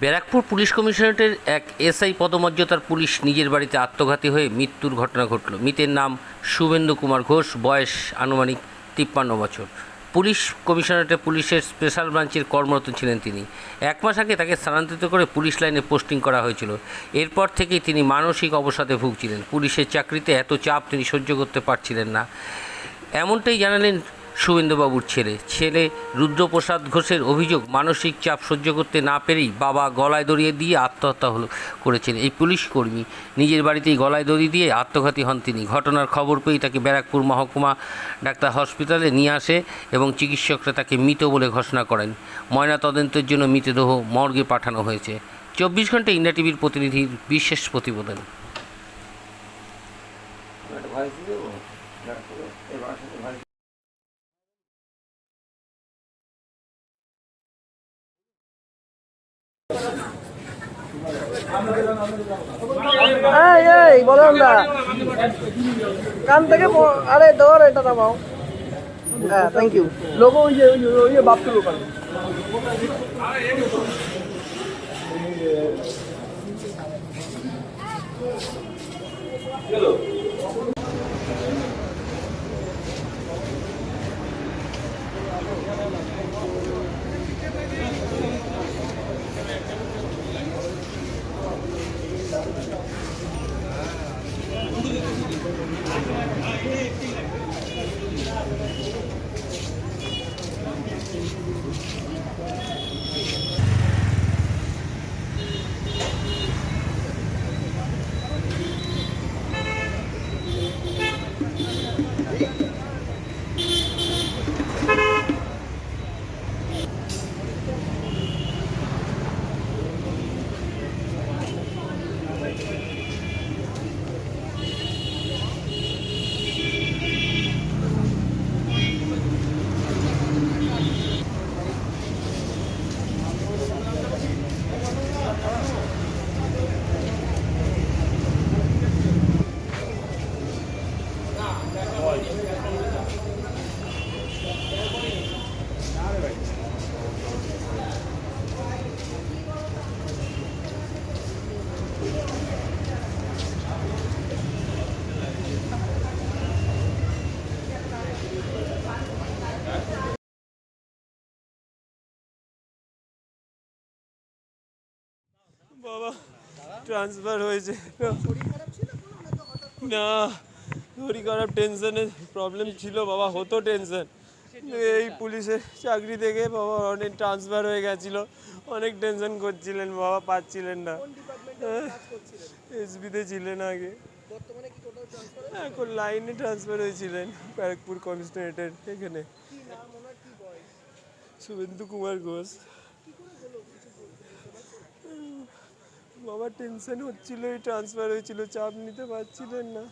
Barrackpore police কমিশনারেটের এক SI পদমর্যাদার police নিজের বাড়িতে আত্মঘাতী হয়ে মৃত্যুর ঘটনা ঘটল। মৃতের নাম শুভেন্দু কুমার ঘোষ, বয়স আনুমানিক তিপ্পান্ন বছর। পুলিশ কমিশনারেটে পুলিশের স্পেশাল ব্রাঞ্চের কর্মরত ছিলেন তিনি। এক মাস আগে তাকে স্থানান্তরিত করে পুলিশ লাইনে পোস্টিং করা হয়েছিল। এরপর থেকেই তিনি মানসিক অবসাদে ভুগছিলেন। পুলিশের চাকরিতে এত চাপ তিনি সহ্য করতে পারছিলেন না। এমনটাই জানালেন শুভেন্দুবাবুর ছেলে। ছেলে রুদ্রপ্রসাদ ঘোষের অভিযোগ, মানসিক চাপ সহ্য করতে না পেরেই বাবা গলায় দড়িয়ে দিয়ে আত্মহত্যা হলো, করেছেন। এই পুলিশ কর্মী নিজের বাড়িতেই গলায় দড়ি দিয়ে আত্মঘাতী হন তিনি। ঘটনার খবর পেয়ে তাকে ব্যারাকপুর মহকুমা ডাক্তার হসপিটালে নিয়ে আসে এবং চিকিৎসকরা তাকে মৃত বলে ঘোষণা করেন। ময়না তদন্তের জন্য মৃতদেহ মর্গে পাঠানো হয়েছে। চব্বিশ ঘণ্টা ইন্ডিয়া টিভির প্রতিনিধির বিশেষ প্রতিবেদন। এই এই বলো না। কান থেকে আরে ধর এটা নামাও হ্যাঁ থ্যাংক ইউ লোগো ওই যে ওই যে যে বাপটুর বাবা ট্রান্সফার হয়েছে। না শরীর খারাপ টেনশনের প্রবলেম ছিল বাবা হতো টেনশন এই পুলিশের চাকরি থেকে বাবা অনেক ট্রান্সফার হয়ে গেছিল। অনেক টেনশন করছিলেন বাবা পাচ্ছিলেন না। এসবিতে ছিলেন আগে। এখন লাইনে ট্রান্সফার হয়েছিলেন ব্যারাকপুর কমিশনারেটের এখানে। শুভেন্দু কুমার ঘোষ। বাবা টেনশন হচ্ছিল, এই ট্রান্সফার হয়েছিল, চাপ নিতে পারছিলেন না।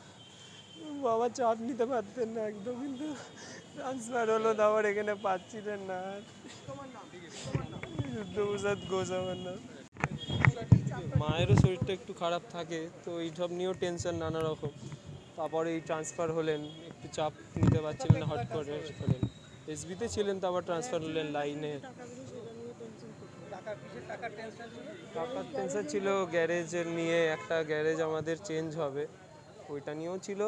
বাবা চাপ নিতে পারতেন না একদম, কিন্তু ট্রান্সফার হলো তো আবার এখানে পাচ্ছিলেন না আর। রুদ্রপ্রসাদ ঘোষ আমার নাম। মায়েরও শরীরটা একটু খারাপ থাকে, তো এইসব নিয়েও টেনশন নানা রকম তারপরে এই ট্রান্সফার হলেন, একটু চাপ নিতে পারছিলেন হট করে। এসবিতে ছিলেন তো, আবার ট্রান্সফার হলেন লাইনে টাকার টেনশন ছিল? গ্যারেজের নিয়ে একটা গ্যারেজ আমাদের চেঞ্জ হবে। ওইটা নিয়েও ছিল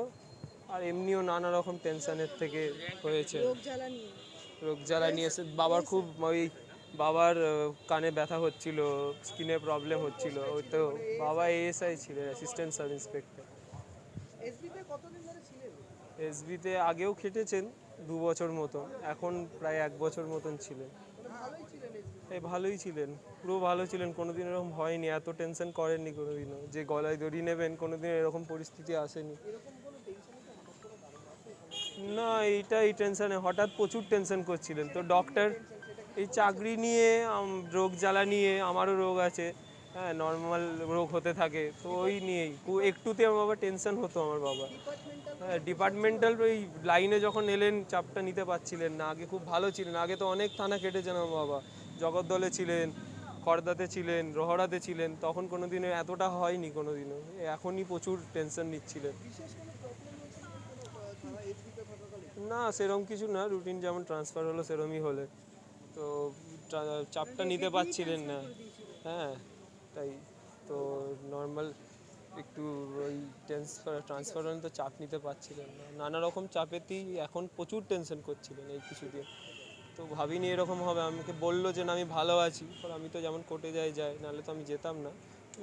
আর এমনিও নানা রকম টেনশনের থেকে হয়েছে। রোগ জ্বালা নিয়ে? এসে বাবার খুব ওই বাবার কানে ব্যথা হচ্ছিল স্কিনে প্রবলেম হচ্ছিল ওই তো বাবা এএসআই ছিলেন অ্যাসিস্ট্যান্ট সাব ইন্সপেক্টর এসবিতে আগেও খেটেছেন দু বছর মতন, এখন প্রায় এক বছর মতন ছিলেন। এই ভালোই ছিলেন, পুরো ভালো ছিলেন, কোনোদিন এরকম হয়নি, এত টেনশন করেননি কোনোদিনও, যে গলায় দড়ি নেবেন, কোনোদিন এরকম পরিস্থিতি আসেনি। না এইটা এই টেনশনে হঠাৎ প্রচুর টেনশন করছিলেন। তো ডক্টর এই চাকরি নিয়ে রোগ জ্বালা নিয়ে আমারও রোগ আছে। হ্যাঁ নর্মাল রোগ হতে থাকে। তো ওই নিয়েই। একটুতে আমার বাবা টেনশন হতো আমার বাবা হ্যাঁ ডিপার্টমেন্টাল ওই লাইনে যখন এলেন, চাপটা নিতে পারছিলেন না। আগে খুব ভালো ছিলেন। আগে তো অনেক থানা কেটেছেন আমার বাবা। জগদ্দলে ছিলেন খর্দাতে ছিলেন রহড়াতে ছিলেন। তখন কোনোদিনও এতটা হয়নি কোনো দিনও এখনই প্রচুর টেনশন নিচ্ছিলেন। না সেরকম কিছু না। রুটিন যেমন ট্রান্সফার হলো সেরকমই হলে। তো চাপটা নিতে পারছিলেন না। হ্যাঁ। তাই তো নর্মাল একটু ওই ট্রান্সফার ট্রান্সফার তো চাপ নিতে পারছিলেন না। নানা রকম চাপেতেই এখন প্রচুর টেনশন করছিলেন এই কিছুদিন। তো ভাবিনি এরকম হবে। আমাকে বলল যে না আমি ভালো আছি। পর আমি তো যেমন কোর্টে যাই যাই। নাহলে তো আমি যেতাম না।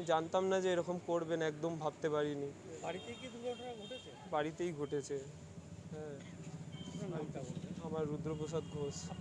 জানতাম না যে এরকম করবেন একদম ভাবতে পারিনি। বাড়িতে কি দুর্ঘটনা ঘটেছে? বাড়িতেই ঘটেছে। হ্যাঁ। আমার রুদ্রপ্রসাদ ঘোষ।